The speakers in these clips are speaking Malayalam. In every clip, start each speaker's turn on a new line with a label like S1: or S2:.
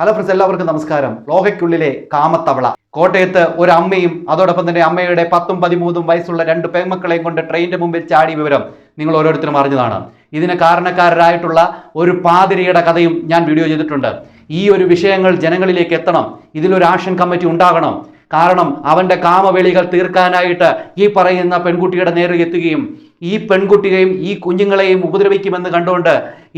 S1: ഹലോ ഫ്രണ്ട്സ് എല്ലാവർക്കും നമസ്കാരം. ലോഹയ്ക്കുള്ളിലെ കാമത്തവള. കോട്ടയത്ത് ഒരു അമ്മയും അതോടൊപ്പം തന്നെ അമ്മയുടെ പത്തും പതിമൂന്നും വയസ്സുള്ള രണ്ട് പെൺമക്കളെയും കൊണ്ട് ട്രെയിനിന്റെ മുമ്പിൽ ചാടി വിവരം നിങ്ങൾ ഓരോരുത്തരും അറിഞ്ഞതാണ്. ഇതിന് കാരണക്കാരായിട്ടുള്ള ഒരു പാതിരിയുടെ കഥയും ഞാൻ വീഡിയോ ചെയ്തിട്ടുണ്ട്. ഈ ഒരു വിഷയങ്ങൾ ജനങ്ങളിലേക്ക് എത്തണം. ഇതിലൊരു ആക്ഷൻ കമ്മിറ്റി ഉണ്ടാകണം. കാരണം അവന്റെ കാമവേളികൾ തീർക്കാനായിട്ട് ഈ പറയുന്ന പെൺകുട്ടിയുടെ നേരെ എത്തുകയും ഈ പെൺകുട്ടിയെയും ഈ കുഞ്ഞുങ്ങളെയും ഉപദ്രവിക്കുമെന്ന് കണ്ടുകൊണ്ട്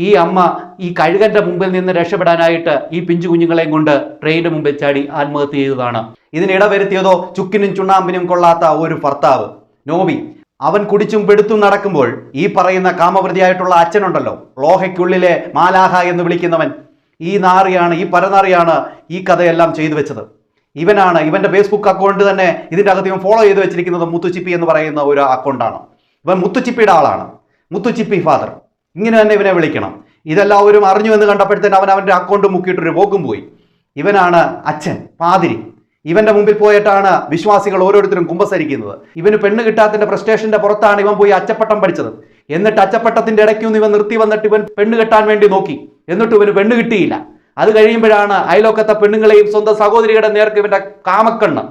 S1: ഈ അമ്മ ഈ കഴുകന്റെ മുമ്പിൽ നിന്ന് രക്ഷപ്പെടാനായിട്ട് ഈ പിഞ്ചു കുഞ്ഞുങ്ങളെയും കൊണ്ട് ട്രെയിനിന്റെ മുമ്പിൽ ചാടി ആത്മഹത്യ ചെയ്തതാണ്. ഇതിന് ഇടവരുത്തിയതോ ചുക്കിനും ചുണ്ണാമ്പിനും കൊള്ളാത്ത ഒരു ഭർത്താവ് നോബി. അവൻ കുടിച്ചും പെടുത്തും നടക്കുമ്പോൾ ഈ പറയുന്ന കാമവൃതിയായിട്ടുള്ള അച്ഛനുണ്ടല്ലോ ലോഹയ്ക്കുള്ളിലെ മാലാഹ എന്ന് വിളിക്കുന്നവൻ. ഈ നാറിയാണ് ഈ പരനാറിയാണ് ഈ കഥയെല്ലാം ചെയ്തു വെച്ചത്. ഇവനാണ് ഇവന്റെ ഫേസ്ബുക്ക് അക്കൗണ്ട് തന്നെ ഇതിന്റെ അകത്ത് ഇവൻ ഫോളോ ചെയ്ത് വെച്ചിരിക്കുന്നത് മുത്തുച്ചിപ്പി എന്ന് പറയുന്ന ഒരു അക്കൗണ്ടാണ് ഇവൻ മുത്തുച്ചിപ്പിയുടെ ആളാണ്. മുത്തുച്ചിപ്പി ഫാദർ ഇങ്ങനെ തന്നെ ഇവനെ വിളിക്കണം. ഇതെല്ലാവരും അറിഞ്ഞു എന്ന് കണ്ടപ്പോഴത്തേന് അവൻ അവന്റെ അക്കൗണ്ട് മുക്കിയിട്ടൊരു പോക്കും പോയി. ഇവനാണ് അച്ഛൻ പാതിരി. ഇവന്റെ മുമ്പിൽ പോയിട്ടാണ് വിശ്വാസികൾ ഓരോരുത്തരും കുമ്പസരിക്കുന്നത്. ഇവന് പെണ്ണ് കിട്ടാത്തിന്റെ പ്രസ്റ്റേഷന്റെ പുറത്താണ് ഇവൻ പോയി അച്ചപ്പട്ടം പഠിച്ചത്. എന്നിട്ട് അച്ചപ്പട്ടത്തിന്റെ ഇടയ്ക്കൊന്ന് ഇവൻ നിർത്തി വന്നിട്ട് ഇവൻ പെണ്ണ് കെട്ടാൻ വേണ്ടി നോക്കി. എന്നിട്ട് ഇവന് പെണ്ണ് കിട്ടിയില്ല. അത് കഴിയുമ്പോഴാണ് അയലോക്കത്തെ പെണ്ണുങ്ങളെയും സ്വന്തം സഹോദരിയുടെ നേർക്ക് ഇവന്റെ കാമക്കണ്ണ്.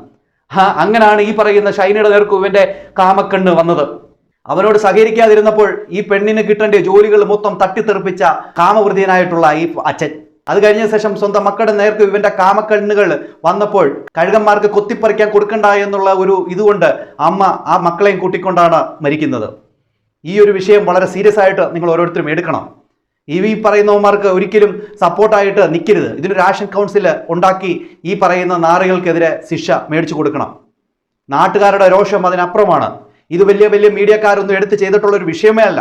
S1: ഹാ അങ്ങനാണ് ഈ പറയുന്ന ഷൈനയുടെ നേർക്ക് ഇവന്റെ കാമക്കണ്ണ് വന്നത്. അവനോട് സഹകരിക്കാതിരുന്നപ്പോൾ ഈ പെണ്ണിന് കിട്ടേണ്ട ജോലികൾ മൊത്തം തട്ടിത്തെറിപ്പിച്ച കാമവൃതിയനായിട്ടുള്ള ഈ അച്ഛൻ. അത് കഴിഞ്ഞ ശേഷം സ്വന്തം മക്കളുടെ നേർക്ക് ഇവന്റെ കാമക്കണ്ണുകൾ വന്നപ്പോൾ കഴുകന്മാർക്ക് കൊത്തിപ്പറിക്കാൻ കൊടുക്കണ്ട എന്നുള്ള ഒരു ഇതുകൊണ്ട് അമ്മ ആ മക്കളെയും കൂട്ടിക്കൊണ്ടാണ് മരിക്കുന്നത്. ഈ ഒരു വിഷയം വളരെ സീരിയസ് ആയിട്ട് നിങ്ങൾ ഓരോരുത്തരും എടുക്കണം. ഈ ഈ പറയുന്നവന്മാർക്ക് ഒരിക്കലും സപ്പോർട്ടായിട്ട് നിൽക്കരുത് ഇതിനൊരു ആക്ഷൻ കൗൺസിൽ ഉണ്ടാക്കി ഈ പറയുന്ന നാറികൾക്കെതിരെ ശിക്ഷ മേടിച്ചു കൊടുക്കണം. നാട്ടുകാരുടെ രോഷം അതിനപ്പുറമാണ്. ഇത് വലിയ വലിയ മീഡിയക്കാരൊന്നും എടുത്ത് ചെയ്തിട്ടുള്ള ഒരു വിഷയമേ അല്ല.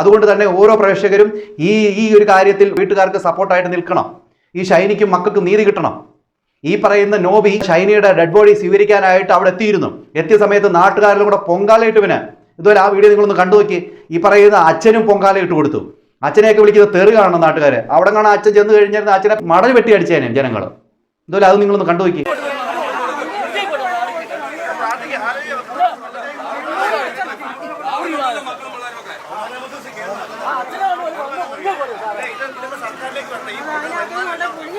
S1: അതുകൊണ്ട് തന്നെ ഓരോ പ്രേക്ഷകരും ഈ ഈ ഒരു കാര്യത്തിൽ വീട്ടുകാർക്ക് സപ്പോർട്ടായിട്ട് നിൽക്കണം. ഈ ഷൈനിക്കും മക്കൾക്കും നീതി കിട്ടണം. ഈ പറയുന്ന നോബി ഷൈനിയുടെ ഡെഡ് ബോഡി സ്വീകരിക്കാനായിട്ട് അവിടെ എത്തിയിരുന്നു. എത്തിയ സമയത്ത് നാട്ടുകാരിലും കൂടെ പൊങ്കാലയിട്ട് ഇവന് ഇതുപോലെ ആ വീഡിയോ നിങ്ങളൊന്ന് കണ്ടു നോക്കി. ഈ പറയുന്ന അച്ഛനും പൊങ്കാല ഇട്ട് കൊടുത്തു. അച്ഛനെയൊക്കെ വിളിക്കുന്നത് തെറി കാണണം നാട്ടുകാരെ. അവിടെ കാണാൻ അച്ഛൻ ചെന്ന് കഴിഞ്ഞാൽ അച്ഛനെ മടൽ വെട്ടി അടിച്ചേനെ ജനങ്ങൾ ഇതുപോലെ അത് നിങ്ങളൊന്ന് കണ്ടു നോക്കി.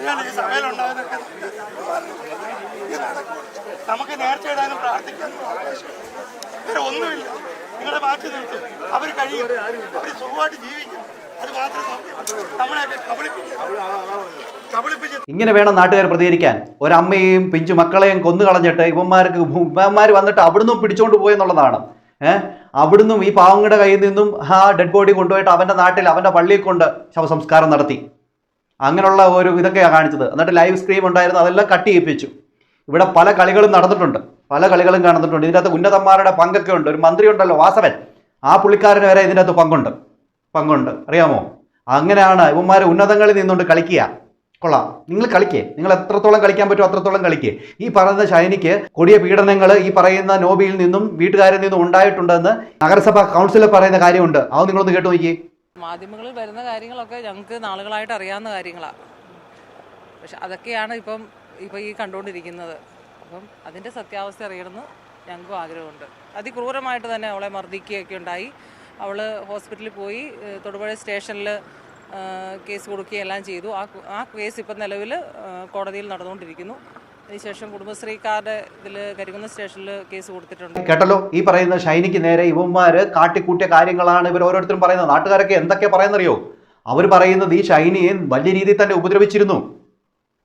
S2: നമുക്കറിയാലോ ഈ സഭയിലുണ്ടായതൊക്കെ. നമുക്ക് നേർച്ച ഇടാനും പ്രാർത്ഥിക്കാനും ഇവരെ ഒന്നുമില്ല. നിങ്ങളെ മാറ്റി നിർത്തും. അവർ കഴിയും. അവർ സുഖമായിട്ട് ജീവിക്കും.
S1: ഇങ്ങനെ വേണം നാട്ടുകാർ പ്രതികരിക്കാൻ. ഒരമ്മയെയും പിഞ്ചു മക്കളെയും കൊന്നു കളഞ്ഞിട്ട് ഇവന്മാർക്ക് ഇവന്മാർ വന്നിട്ട് അവിടുന്ന് പിടിച്ചോണ്ട് പോയെന്നുള്ളതാണ് ഏഹ് അവിടുന്ന് ഈ പാവങ്ങളുടെ കയ്യിൽ നിന്നും ആ ഡെഡ് ബോഡി കൊണ്ടുപോയിട്ട് അവന്റെ നാട്ടിൽ അവന്റെ പള്ളിയിൽ കൊണ്ട് ശവസംസ്കാരം നടത്തി. അങ്ങനെയുള്ള ഒരു ഇതൊക്കെയാണ് കാണിച്ചത്. എന്നിട്ട് ലൈവ് സ്ക്രീം ഉണ്ടായിരുന്നു അതെല്ലാം കട്ട് ചെയ്യിപ്പിച്ചു. ഇവിടെ പല കളികളും നടന്നിട്ടുണ്ട്. പല കളികളും കാണുന്നിട്ടുണ്ട് ഇതിനകത്ത് ഉന്നതന്മാരുടെ പങ്കൊക്കെ ഉണ്ട്. ഒരു മന്ത്രി ഉണ്ടല്ലോ വാസവൻ. ആ പുള്ളിക്കാരന് വരെ ഇതിനകത്ത് പങ്കുണ്ട്. പങ്കുണ്ട്. അറിയാമോ? അങ്ങനെയാണ് ഇവന്മാർ ഉന്നതങ്ങളിൽ നിന്നുകൊണ്ട് കളിക്കുക. കൊള്ളാം. നിങ്ങൾ കളിക്കേ. നിങ്ങൾ എത്രത്തോളം കളിക്കാൻ പറ്റുമോ അത്രത്തോളം കളിക്കേ. ഈ പറയുന്ന ഷൈനിക്ക് കൊടിയ പീഡനങ്ങൾ ഈ പറയുന്ന നോബിയിൽ നിന്നും വീട്ടുകാരിൽ നിന്നും ഉണ്ടായിട്ടുണ്ടെന്ന് നഗരസഭാ കൗൺസിലർ പറയുന്ന കാര്യമുണ്ട്. അത് നിങ്ങളൊന്ന് കേട്ടു നോക്കിയേ.
S3: മാധ്യമങ്ങളിൽ വരുന്ന കാര്യങ്ങളൊക്കെ ഞങ്ങൾക്ക് നാളുകളായിട്ട് അറിയാവുന്ന കാര്യങ്ങളാണ് പക്ഷെ അതൊക്കെയാണ് ഇപ്പം ഇപ്പം ഈ കണ്ടുകൊണ്ടിരിക്കുന്നത്. അപ്പം അതിന്റെ സത്യാവസ്ഥ അറിയണമെന്ന് ഞങ്ങൾക്കും ആഗ്രഹമുണ്ട്. അതിക്രൂരമായിട്ട് തന്നെ അവളെ മർദ്ദിക്കുകയൊക്കെ ഉണ്ടായി. അവൾ ഹോസ്പിറ്റലിൽ പോയി തൊടുപുഴ സ്റ്റേഷനിൽ കേസ് കൊടുക്കുകയെല്ലാം ചെയ്തു. ആ ആ കേസ് ഇപ്പം നിലവിൽ കോടതിയിൽ നടന്നുകൊണ്ടിരിക്കുന്നു. അതിനുശേഷം കുടുംബശ്രീക്കാരുടെ ഇതിൽ കരികുന്ന സ്റ്റേഷനിൽ കേസ് കൊടുത്തിട്ടുണ്ട്.
S1: കേട്ടല്ലോ? ഈ പറയുന്ന ഷൈനിക്ക് നേരെ ഇവന്മാര് കാട്ടിക്കൂട്ടിയ കാര്യങ്ങളാണ് ഇവർ ഓരോരുത്തരും പറയുന്നത്. നാട്ടുകാരൊക്കെ എന്തൊക്കെ പറയുന്നറിയോ? അവർ പറയുന്നത് ഈ ഷൈനിയെ വലിയ രീതിയിൽ തന്നെ ഉപദ്രവിച്ചിരുന്നു.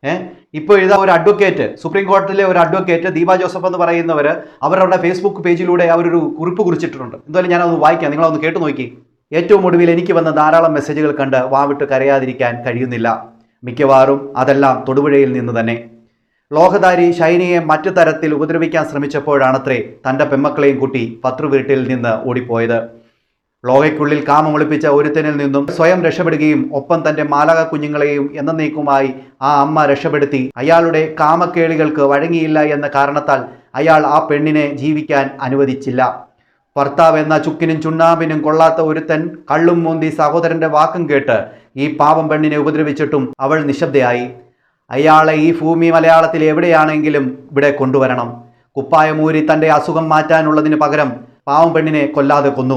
S1: ഏഹ് ഇപ്പോൾ ഇതാ ഒരു അഡ്വക്കേറ്റ് സുപ്രീം കോടതിയിലെ ഒരു അഡ്വക്കേറ്റ് ദീപ ജോസഫ് എന്ന് പറയുന്നവർ അവരവരുടെ ഫേസ്ബുക്ക് പേജിലൂടെ അവരൊരു കുറിപ്പ് കുറിച്ചിട്ടുണ്ട്. എന്തായാലും അത് വായിക്കാം. നിങ്ങളൊന്ന് കേട്ടു നോക്കി. ഏറ്റവും ഒടുവിൽ എനിക്ക് വന്ന ധാരാളം മെസ്സേജുകൾ കണ്ട് വാവിട്ട് കരയാതിരിക്കാൻ കഴിയുന്നില്ല. മിക്കവാറും അതെല്ലാം തൊടുപുഴയിൽ നിന്ന് തന്നെ. ലോഹധാരി ഷൈനിയെ മറ്റു തരത്തിൽ ഉപദ്രവിക്കാൻ ശ്രമിച്ചപ്പോഴാണത്രേ തന്റെ പെമ്മക്കളെയും കുട്ടി പത്രുവീട്ടിൽ നിന്ന് ഓടിപ്പോയത്. ലോഹയ്ക്കുള്ളിൽ കാമമൊളിപ്പിച്ച ഒരുത്തനിൽ നിന്നും സ്വയം രക്ഷപ്പെടുകയും ഒപ്പം തന്റെ മാലക കുഞ്ഞുങ്ങളെയും എന്നേക്കുമായി ആ അമ്മ രക്ഷപ്പെടുത്തി അയാളുടെ കാമക്കേളികൾക്ക് വഴങ്ങിയില്ല എന്ന കാരണത്താൽ അയാൾ ആ പെണ്ണിനെ ജീവിക്കാൻ അനുവദിച്ചില്ല. ഭർത്താവ് എന്ന ചുക്കിനും ചുണ്ണാമ്പിനും കൊള്ളാത്ത ഒരുത്തൻ കള്ളും മൂന്തി സഹോദരന്റെ വാക്കും കേട്ട് ഈ പാവം പെണ്ണിനെ ഉപദ്രവിച്ചിട്ടും അവൾ നിശബ്ദയായി. അയാളെ ഈ ഭൂമി മലയാളത്തിൽ എവിടെയാണെങ്കിലും ഇവിടെ കൊണ്ടുവരണം. കുപ്പായമൂരി തന്റെ അസുഖം മാറ്റാനുള്ളതിന് പകരം പാവം പെണ്ണിനെ കൊല്ലാതെ കൊന്നു.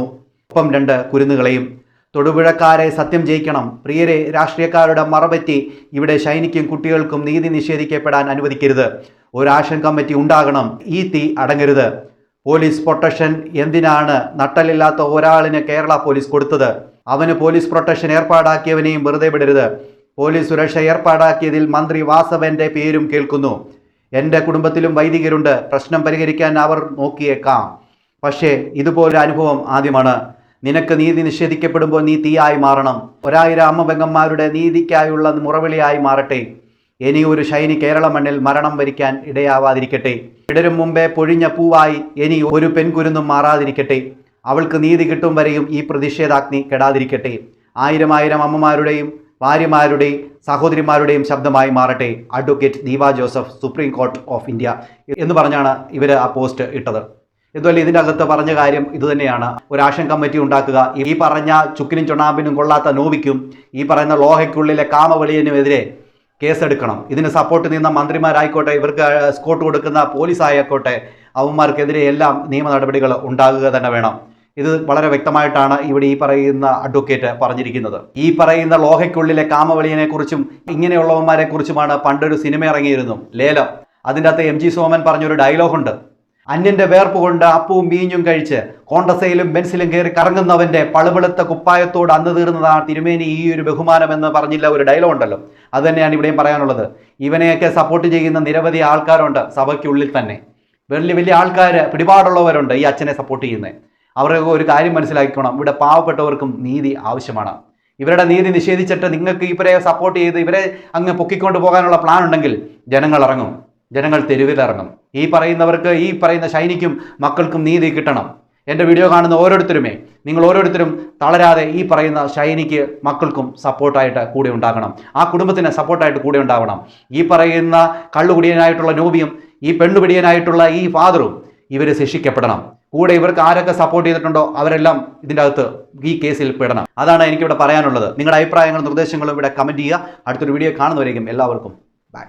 S1: ഒപ്പം രണ്ട് കുരുന്നുകളെയും. തൊടുപുഴക്കാരെ സത്യം ജയിക്കണം. പ്രിയരെ രാഷ്ട്രീയക്കാരുടെ മറപറ്റി ഇവിടെ ശൈനിക്കും കുട്ടികൾക്കും നീതി നിഷേധിക്കപ്പെടാൻ അനുവദിക്കരുത്. ഒരു ആക്ഷൻ കമ്മിറ്റി ഉണ്ടാകണം. ഈ തീ അടങ്ങരുത്. പോലീസ് പ്രൊട്ടക്ഷൻ എന്തിനാണ് നട്ടലില്ലാത്ത ഒരാളിന് കേരള പോലീസ് കൊടുത്തത്? അവന് പോലീസ് പ്രൊട്ടക്ഷൻ ഏർപ്പാടാക്കിയവനെയും വെറുതെ വിടരുത്. പോലീസ് സുരക്ഷ ഏർപ്പാടാക്കിയതിൽ മന്ത്രി വാസവന്റെ പേരും കേൾക്കുന്നു. എന്റെ കുടുംബത്തിലും വൈദികരുണ്ട്. പ്രശ്നം പരിഹരിക്കാൻ അവർ നോക്കിയേക്കാം. പക്ഷേ ഇതുപോലൊരു അനുഭവം ആദ്യമാണ്. നിനക്ക് നീതി നിഷേധിക്കപ്പെടുമ്പോൾ നീ തീയായി മാറണം. ഒരായിരം അമ്മ പെങ്ങന്മാരുടെ നീതിക്കായുള്ള മുറവിളിയായി മാറട്ടെ. ഇനി ഒരു ശൈനി കേരള മണ്ണിൽ മരണം വരിക്കാൻ ഇടയാവാതിരിക്കട്ടെ. ഇടരും മുമ്പേ പൊഴിഞ്ഞ പൂവായി ഇനി ഒരു പെൺകുരുന്നും മാറാതിരിക്കട്ടെ. അവൾക്ക് നീതി കിട്ടും വരെയും ഈ പ്രതിഷേധാഗ്നി കെടാതിരിക്കട്ടെ. ആയിരം ആയിരം അമ്മമാരുടെയും ഭാര്യമാരുടെയും സഹോദരിമാരുടെയും ശബ്ദമായി മാറട്ടെ. Advocate Deepa Joseph supreme court of India എന്ന് പറഞ്ഞാണ് ഇവർ ആ പോസ്റ്റ് ഇട്ടത്. എന്തുമല്ല ഇതിന്റെ അകത്ത് പറഞ്ഞ കാര്യം ഇതുതന്നെയാണ് ഒരു ആക്ഷൻ കമ്മിറ്റി ഉണ്ടാക്കുക. ഈ പറഞ്ഞ ചുക്കിനും ചുണാമ്പിനും കൊള്ളാത്ത നോവിക്കും ഈ പറയുന്ന ലോഹയ്ക്കുള്ളിലെ കാമവെളിയനുമെതിരെ കേസെടുക്കണം. ഇതിന് സപ്പോർട്ട് നിന്ന മന്ത്രിമാരായിക്കോട്ടെ ഇവർക്ക് സ്കോട്ട് കൊടുക്കുന്ന പോലീസായിക്കോട്ടെ അവന്മാർക്കെതിരെ എല്ലാം നിയമ നടപടികൾ ഉണ്ടാകുക തന്നെ വേണം. ഇത് വളരെ വ്യക്തമായിട്ടാണ് ഇവിടെ ഈ പറയുന്ന അഡ്വക്കേറ്റ് പറഞ്ഞിരിക്കുന്നത്. ഈ പറയുന്ന ലോഹയ്ക്കുള്ളിലെ കാമവെളിയനെ കുറിച്ചും ഇങ്ങനെയുള്ളവന്മാരെ കുറിച്ചുമാണ് പണ്ടൊരു സിനിമ ഇറങ്ങിയിരുന്നു ലേലം. അതിന്റെ അകത്ത് എം ജി സോമൻ പറഞ്ഞൊരു ഡയലോഗുണ്ട്. അന്യന്റെ വേർപ്പ് കൊണ്ട് അപ്പവും മീഞ്ഞും കഴിച്ച് കോണ്ടസയിലും ബെൻസിലും കയറി കറങ്ങുന്നവന്റെ പളുപെളുത്ത കുപ്പായത്തോട് അന്ന് തീർന്നതാണ് തിരുമേനി ഈ ഒരു ബഹുമാനം എന്ന് പറഞ്ഞില്ല ഒരു ഡയലോഗ് ഉണ്ടല്ലോ അത് തന്നെയാണ് ഇവിടെയും പറയാനുള്ളത്. ഇവനെയൊക്കെ സപ്പോർട്ട് ചെയ്യുന്ന നിരവധി ആൾക്കാരുണ്ട് സഭയ്ക്കുള്ളിൽ തന്നെ. വലിയ വലിയ ആൾക്കാർ പിടിപാടുള്ളവരുണ്ട് ഈ അച്ഛനെ സപ്പോർട്ട് ചെയ്യുന്നത് അവർക്ക് ഒരു കാര്യം മനസ്സിലാക്കിക്കോണം. ഇവിടെ പാവപ്പെട്ടവർക്കും നീതി ആവശ്യമാണ്. ഇവരുടെ നീതി നിഷേധിച്ചിട്ട് നിങ്ങൾക്ക് ഇവരെ സപ്പോർട്ട് ചെയ്ത് ഇവരെ അങ്ങ് പൊക്കിക്കൊണ്ട് പോകാനുള്ള പ്ലാൻ ഉണ്ടെങ്കിൽ ജനങ്ങൾ ഇറങ്ങും. ജനങ്ങൾ തെരുവിലിറങ്ങും ഈ പറയുന്നവർക്ക് ഈ പറയുന്ന ശൈനിക്കും മക്കൾക്കും നീതി കിട്ടണം. എന്റെ വീഡിയോ കാണുന്ന ഓരോരുത്തരുമേ നിങ്ങൾ ഓരോരുത്തരും തളരാതെ ഈ പറയുന്ന ഷൈനിക്ക് മക്കൾക്കും സപ്പോർട്ടായിട്ട് കൂടെ ഉണ്ടാകണം. ആ കുടുംബത്തിന് സപ്പോർട്ടായിട്ട് കൂടെ ഉണ്ടാവണം. ഈ പറയുന്ന കള്ളുകുടിയനായിട്ടുള്ള നോബിയും ഈ പെണ്ണുപിടിയനായിട്ടുള്ള ഈ ഫാദറും ഇവർ ശിക്ഷിക്കപ്പെടണം. കൂടെ ഇവർക്ക് ആരൊക്കെ സപ്പോർട്ട് ചെയ്തിട്ടുണ്ടോ അവരെല്ലാം ഇതിന്റെ അകത്ത് ഈ കേസിൽ പെടണം. അതാണ് എനിക്കിവിടെ പറയാനുള്ളത്. നിങ്ങളുടെ അഭിപ്രായങ്ങളും നിർദ്ദേശങ്ങളും ഇവിടെ കമന്റ് ചെയ്യുക. അടുത്തൊരു വീഡിയോ കാണുന്നവരേക്കും എല്ലാവർക്കും ബൈ